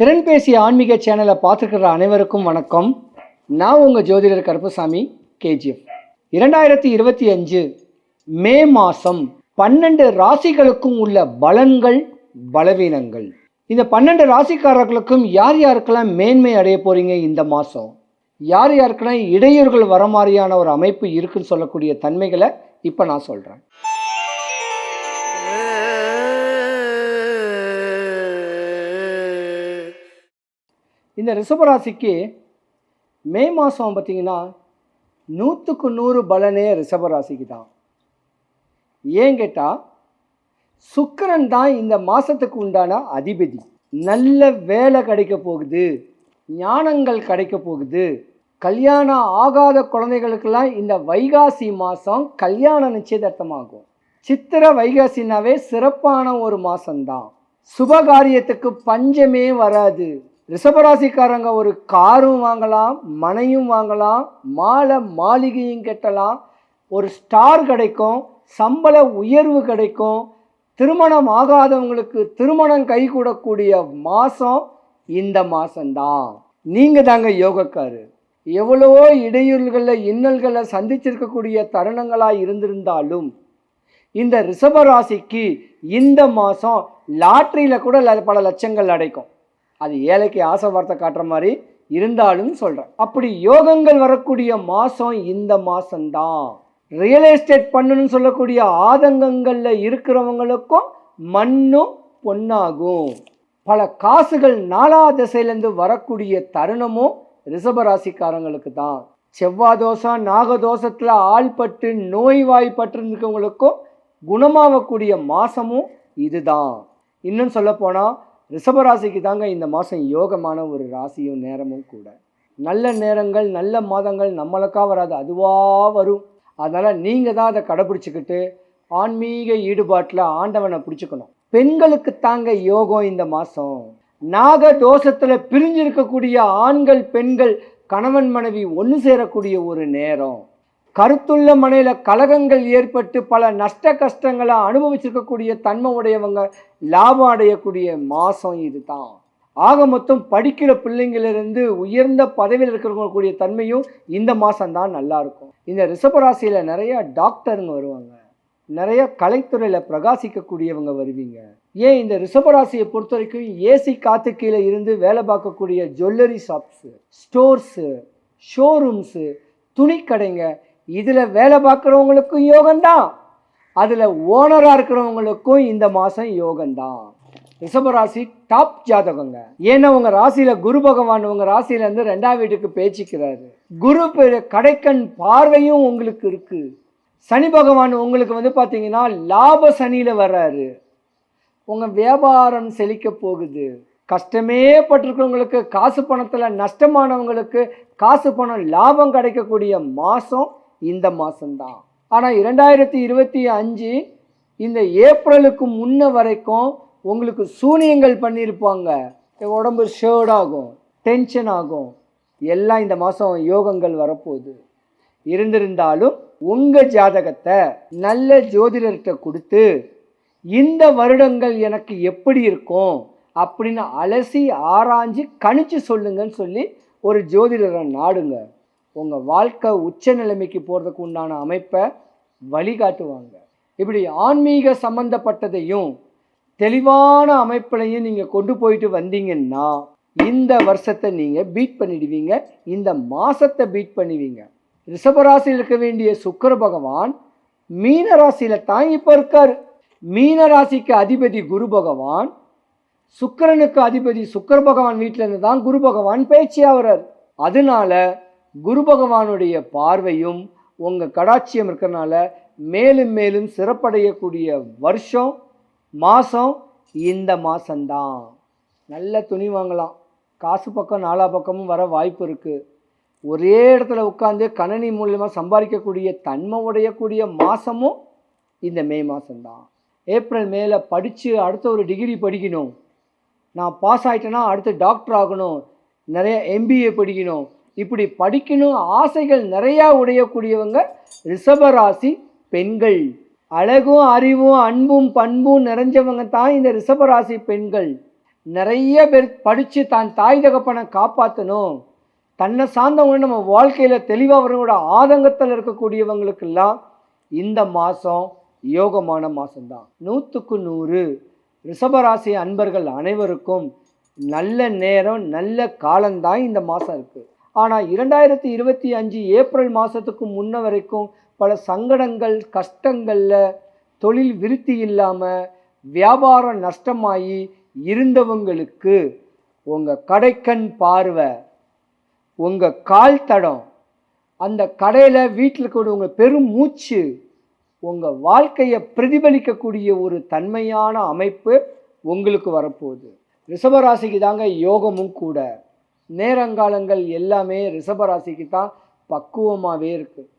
திறன்பேசி ஆன்மீக சேனலை பார்த்துருக்கிற அனைவருக்கும் வணக்கம். நான் உங்கள் ஜோதிடர் கருப்பசாமி கேஜிஎஃப். இரண்டாயிரத்தி இருபத்தி அஞ்சு மே மாதம் பன்னெண்டு ராசிகளுக்கும் உள்ள பலன்கள் பலவீனங்கள். இந்த பன்னெண்டு ராசிக்காரர்களுக்கும் யார் யாருக்கெல்லாம் மேன்மை அடைய போகிறீங்க இந்த மாதம் யார் யாருக்கெல்லாம் இடையூறுகள் வர மாதிரியான ஒரு அமைப்பு இருக்குன்னு சொல்லக்கூடிய தன்மைகளை இப்போ நான் சொல்கிறேன் இந்த ரிஷபராசிக்கு மே மாதம் பார்த்தீங்கன்னா நூற்றுக்கு நூறு பலனே ரிஷபராசிக்கு தான். ஏன் கேட்டால் சுக்கரன் தான் இந்த மாதத்துக்கு உண்டான அதிபதி. நல்ல வேலை கிடைக்க போகுது ஞானங்கள் கிடைக்க போகுது. கல்யாணம் ஆகாத குழந்தைகளுக்கெல்லாம் இந்த வைகாசி மாதம் கல்யாண நிச்சயதார்த்தமாகும். சித்திர வைகாசினாவே சிறப்பான ஒரு மாதம்தான் சுபகாரியத்துக்கு பஞ்சமே வராது. ரிஷபராசிக்காரங்க ஒரு காரும் வாங்கலாம் மனையும் வாங்கலாம் மாலை மாளிகையும் கட்டலாம். ஒரு ஸ்டார் கிடைக்கும் சம்பள உயர்வு கிடைக்கும். திருமணம் ஆகாதவங்களுக்கு திருமணம் கைகூடக்கூடிய மாதம் இந்த மாதம்தான் நீங்கள் தாங்க யோகக்காரு. எவ்வளவோ இடையூறுகளில் இன்னல்களை சந்திச்சிருக்கக்கூடிய தருணங்களாக இருந்திருந்தாலும் இந்த ரிஷபராசிக்கு இந்த மாதம் லாட்ரியில் கூட ல- பல லட்சங்கள் அடைக்கும். அது ஏழைக்கு ஆசை வார்த்தை காட்டுற மாதிரி இருந்தாலும் சொல்கிறேன் அப்படி யோகங்கள் வரக்கூடிய மாதம் இந்த மாதம்தான் ரியல் எஸ்டேட் பண்ணணும்னு சொல்லக்கூடிய ஆதங்கங்களில் இருக்கிறவங்களுக்கும் மண்ணும் பொன்னாகும். பல காசுகள் நாலா திசையிலேருந்து வரக்கூடிய தருணமும் ரிஷபராசிக்காரங்களுக்கு தான். செவ்வாய் நாகதோஷத்தில் ஆள்பட்டு நோய்வாய்ப்பட்டு இருக்கவங்களுக்கும் குணமாகக்கூடிய மாதமும் இதுதான். இன்னும் சொல்லப்போனால் ரிஷபராசிக்கு தாங்க இந்த மாதம் யோகமான ஒரு ராசியும் நேரமும் கூட. நல்ல நேரங்கள் நல்ல மாதங்கள் நம்மளுக்கா வராது அதுவாக வரும். அதனால் நீங்கள் தான் அதை கடைப்பிடிச்சிக்கிட்டு ஆன்மீக ஈடுபாட்டில் ஆண்டவனை பிடிச்சிக்கணும். பெண்களுக்கு தாங்க யோகம் இந்த மாதம் நாக தோஷத்தில் பிரிஞ்சிருக்கக்கூடிய ஆண்கள் பெண்கள் கணவன் மனைவி ஒன்று சேரக்கூடிய ஒரு நேரம். கருத்துள்ள மனையில் கலகங்கள் ஏற்பட்டு பல நஷ்ட கஷ்டங்களை அனுபவிச்சிருக்கக்கூடிய தன்மை உடையவங்க லாபம் அடையக்கூடிய மாதம் இதுதான். ஆக மொத்தம் படிக்கிற பிள்ளைங்களிலிருந்து உயர்ந்த பதவியில் இருக்கிறவங்களுடைய தன்மையும் இந்த மாதம் தான் நல்லாயிருக்கும் இந்த ரிஷபராசியில் நிறையா டாக்டருங்க வருவாங்க. நிறைய கலைத்துறையில் பிரகாசிக்கக்கூடியவங்க வருவீங்க. ஏன் இந்த ரிஷபராசியை பொறுத்த வரைக்கும் ஏசி காத்து கீழே இருந்து வேலை பார்க்கக்கூடிய ஜுவல்லரி ஷாப்ஸு ஸ்டோர்ஸு ஷோரூம்ஸு துணிக்கடைங்க இதில் வேலை பார்க்குறவங்களுக்கும் யோகம்தான். அதில் ஓனராக இருக்கிறவங்களுக்கும் இந்த மாதம் யோகம்தான். ரிஷபராசி டாப் ஜாதகங்க. ஏன்னா உங்கள் ராசியில் குரு பகவான் உங்கள் ராசியிலேருந்து ரெண்டாம் வீட்டுக்கு பேச்சிக்கிறாரு. குரு கடைக்கண் பார்வையும் உங்களுக்கு இருக்குது சனி பகவான் உங்களுக்கு வந்து பார்த்தீங்கன்னா லாப சனியில் வர்றாரு. உங்கள் வியாபாரம் செழிக்க போகுது. கஷ்டமே பட்டிருக்கிறவங்களுக்கு காசு பணத்தில் நஷ்டமானவங்களுக்கு காசு பணம் லாபம் கிடைக்கக்கூடிய மாதம் இந்த மாதம்தான் ஆனால் இரண்டாயிரத்தி இருபத்தி அஞ்சு இந்த ஏப்ரலுக்கு முன்ன வரைக்கும் உங்களுக்கு சூனியங்கள் பண்ணியிருப்பாங்க உடம்பு ஷேர்ட் ஆகும் டென்ஷன் ஆகும். எல்லாம் இந்த மாதம் யோகங்கள் வரப்போகுது. இருந்திருந்தாலும் உங்கள் ஜாதகத்தை நல்ல ஜோதிடர்கிட்ட கொடுத்து இந்த வருடங்கள் எனக்கு எப்படி இருக்கும் அப்படின்னு அலசி ஆராய்ஞ்சு கணிச்சு சொல்லுங்கன்னு சொல்லி ஒரு ஜோதிடரை நாடுங்க. உங்கள் வாழ்க்கை உச்ச நிலைமைக்கு போகிறதுக்கு உண்டான அமைப்பை வழிகாட்டுவாங்க. இப்படி ஆன்மீக சம்பந்தப்பட்டதையும் தெளிவான அமைப்பிலையும் நீங்கள் கொண்டு போயிட்டு வந்தீங்கன்னா இந்த வருஷத்தை நீங்கள் பீட் பண்ணிடுவீங்க. இந்த மாதத்தை பீட் பண்ணுவீங்க. ரிஷபராசியில் இருக்க வேண்டிய சுக்கர பகவான் மீன ராசியில் தான் இப்போ இருக்கார். மீன ராசிக்கு அதிபதி குரு பகவான் சுக்கரனுக்கு அதிபதி சுக்கர பகவான் வீட்டிலேருந்து தான் குரு பகவான் பேச்சு ஆகிறார் அதனால குரு பகவானுடைய பார்வையும் உங்கள் கடாட்சியம் இருக்கிறனால மேலும் மேலும் சிறப்படையக்கூடிய வருஷம் மாதம் இந்த மாதம்தான் நல்ல துணி வாங்கலாம். காசு பக்கம் நாலா பக்கமும் வர வாய்ப்பு இருக்குது ஒரே இடத்துல உட்காந்து கணனி மூலியமாக சம்பாதிக்கக்கூடிய தன்மை உடையக்கூடிய மாதமும் இந்த மே மாதம்தான் ஏப்ரல் மேல படித்து அடுத்த ஒரு டிகிரி படிக்கணும். நான் பாஸ் ஆகிட்டேன்னா அடுத்து டாக்டர் ஆகணும். நிறைய எம்பிஏ படிக்கணும். இப்படி படிக்கணும் ஆசைகள் நிறையா உடையக்கூடியவங்க ரிஷபராசி பெண்கள். அழகும் அறிவும் அன்பும் பண்பும் நிறைஞ்சவங்க தான் இந்த ரிஷபராசி பெண்கள். நிறைய பேர் படித்து தான் தாய் தகப்பனை காப்பாற்றணும் தன்னை சார்ந்தவங்க நம்ம வாழ்க்கையில் தெளிவாக வரவங்களோட ஆதங்கத்தில் இருக்கக்கூடியவங்களுக்கெல்லாம் இந்த மாதம் யோகமான மாதம்தான் நூற்றுக்கு நூறு ரிஷபராசி அன்பர்கள் அனைவருக்கும் நல்ல நேரம் நல்ல காலம்தான் இந்த மாதம் இருக்குது ஆனால் இரண்டாயிரத்தி இருபத்தி அஞ்சு ஏப்ரல் மாதத்துக்கு முன்ன வரைக்கும் பல சங்கடங்கள் கஷ்டங்களில் தொழில் விருத்தி இல்லாமல் வியாபாரம் நஷ்டமாகி இருந்தவங்களுக்கு உங்கள் கடைக்கண் பார்வை உங்கள் கால் தடம் அந்த கடையில் வீட்டில் கூட உங்கள் பெரும் மூச்சு உங்கள் வாழ்க்கையை பிரதிபலிக்கக்கூடிய ஒரு தன்மையான அமைப்பு உங்களுக்கு வரப்போகுது. ரிஷபராசிக்கு தாங்க யோகமும் கூட. நேரங்காலங்கள் எல்லாமே ரிஷபராசிக்கு தான் பக்குவமாகவே இருக்குது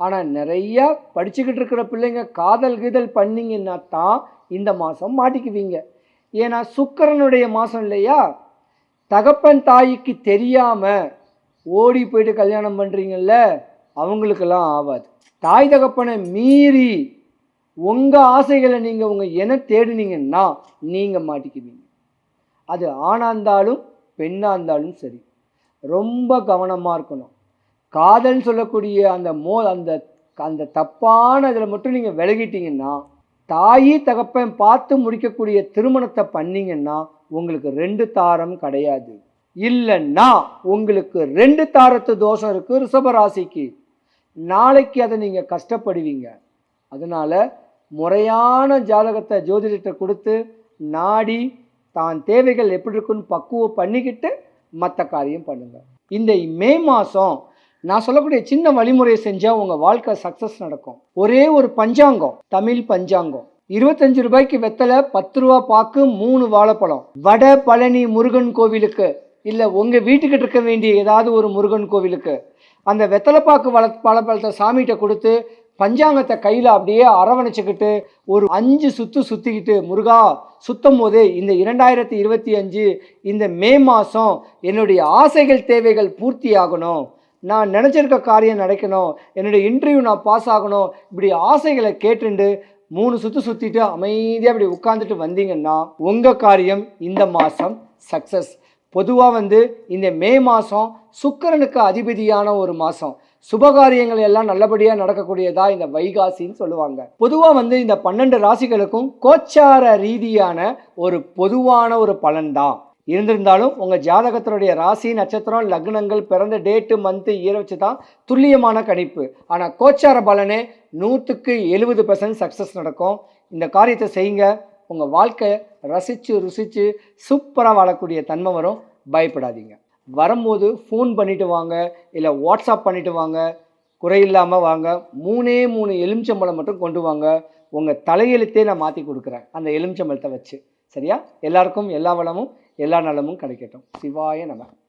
ஆனால் நிறையா படிச்சுக்கிட்டு இருக்கிற பிள்ளைங்க காதல் கீதல் பண்ணிங்கன்னா தான் இந்த மாதம் மாட்டிக்குவீங்க. ஏன்னா சுக்கரனுடைய மாதம் இல்லையா? தகப்பன் தாய்க்கு தெரியாமல் ஓடி போயிட்டு கல்யாணம் பண்ணுறீங்கல்ல அவங்களுக்கெல்லாம் ஆகாது தாய் தகப்பனை மீறி உங்கள் ஆசைகளை நீங்கள் உங்கள் என தேடினீங்கன்னா நீங்கள் மாட்டிக்குவீங்க. அது ஆணாக இருந்தாலும் பெண்ணாக இருந்தாலும் சரி ரொம்ப கவனமாக இருக்கணும். காதல்னு சொல்லக்கூடிய அந்த மோ அந்த அந்த தப்பான இதில் மட்டும் நீங்கள் விலகிட்டீங்கன்னா தாயி தகப்பன் பார்த்து முடிக்கக்கூடிய திருமணத்தை பண்ணிங்கன்னா உங்களுக்கு ரெண்டு தாரம் கிடையாது. இல்லைன்னா உங்களுக்கு ரெண்டு தாரத்து தோஷம் இருக்குது ரிஷபராசிக்கு நாளைக்கு அதை நீங்கள் கஷ்டப்படுவீங்க. அதனால் முறையான ஜாதகத்தை ஜோதிடத்தை கொடுத்து நாடி தான் தேவைகள் எப்படி இருக்குன்னு பக்குவம் பண்ணிக்கிட்டு மற்ற காரியம் பண்ணுங்கள் இந்த மே மாதம் நான் சொல்லக்கூடிய சின்ன வழிமுறையை செஞ்சால் உங்கள் வாழ்க்கை சக்ஸஸ் நடக்கும். ஒரே ஒரு பஞ்சாங்கம் தமிழ் பஞ்சாங்கம். இருபத்தஞ்சு ரூபாய்க்கு வெத்தலை பத்து ரூபா பாக்கு மூணு வாழைப்பழம். வட பழனி முருகன் கோவிலுக்கு இல்லை உங்கள் வீட்டுக்கிட்ட இருக்க வேண்டிய ஏதாவது ஒரு முருகன் கோவிலுக்கு அந்த வெத்தலைப்பாக்கு வள பழப்பழத்தை சாமிகிட்ட கொடுத்து பஞ்சாங்கத்தை கையில் அப்படியே அரவணைச்சிக்கிட்டு ஒரு அஞ்சு சுத்து சுற்றிக்கிட்டு முருகா சுத்தும் போது இந்த இரண்டாயிரத்தி இருபத்தி அஞ்சு இந்த மே மாதம் என்னுடைய ஆசைகள் தேவைகள் பூர்த்தி ஆகணும் நான் நினச்சிருக்க காரியம் நடக்கணும். என்னுடைய இன்டர்வியூ நான் பாஸ் ஆகணும். இப்படி ஆசைகளை கேட்டுண்டு மூணு சுற்று சுற்றிட்டு அமைதியாக இப்படி உட்காந்துட்டு வந்தீங்கன்னா உங்கள் காரியம் இந்த மாதம் சக்ஸஸ் பொதுவாக வந்து இந்த மே மாதம் சுக்கரனுக்கு அதிபதியான ஒரு மாதம் சுபகாரியங்கள் எல்லாம் நல்லபடியாக நடக்கக்கூடியதா இந்த வைகாசின்னு சொல்லுவாங்க. பொதுவாக வந்து இந்த பன்னெண்டு ராசிகளுக்கும் கோச்சார ரீதியான ஒரு பொதுவான ஒரு பலன்தான். இருந்திருந்தாலும் உங்கள் ஜாதகத்தினுடைய ராசி நட்சத்திரம் லக்னங்கள் பிறந்த டேட்டு மந்த்து இயர் வச்சு தான் துல்லியமான கணிப்பு. ஆனால் கோச்சார பலனே நூற்றுக்கு எழுபது பர்சன்ட் சக்ஸஸ் நடக்கும். இந்த காரியத்தை செய்யுங்க. உங்கள் வாழ்க்கை ரசித்து ருசித்து சூப்பராக வாழக்கூடிய தன்மை வரும். பயப்படாதீங்க. வரும்போது ஃபோன் பண்ணிட்டு வாங்க இல்லை வாட்ஸ்அப் பண்ணிட்டு வாங்க குறையில்லாமல் வாங்க. மூணே மூணு எலுமிச்சம்பழம் மட்டும் கொண்டு வாங்க. உங்கள் தலையெழுத்தே நான் மாற்றி கொடுக்குறேன். அந்த எலுமிச்சம்பழத்தை வச்சு. சரியா? எல்லாருக்கும் எல்லா வளமும் எல்லா நலமும் கிடைக்கட்டும். சிவாய நம.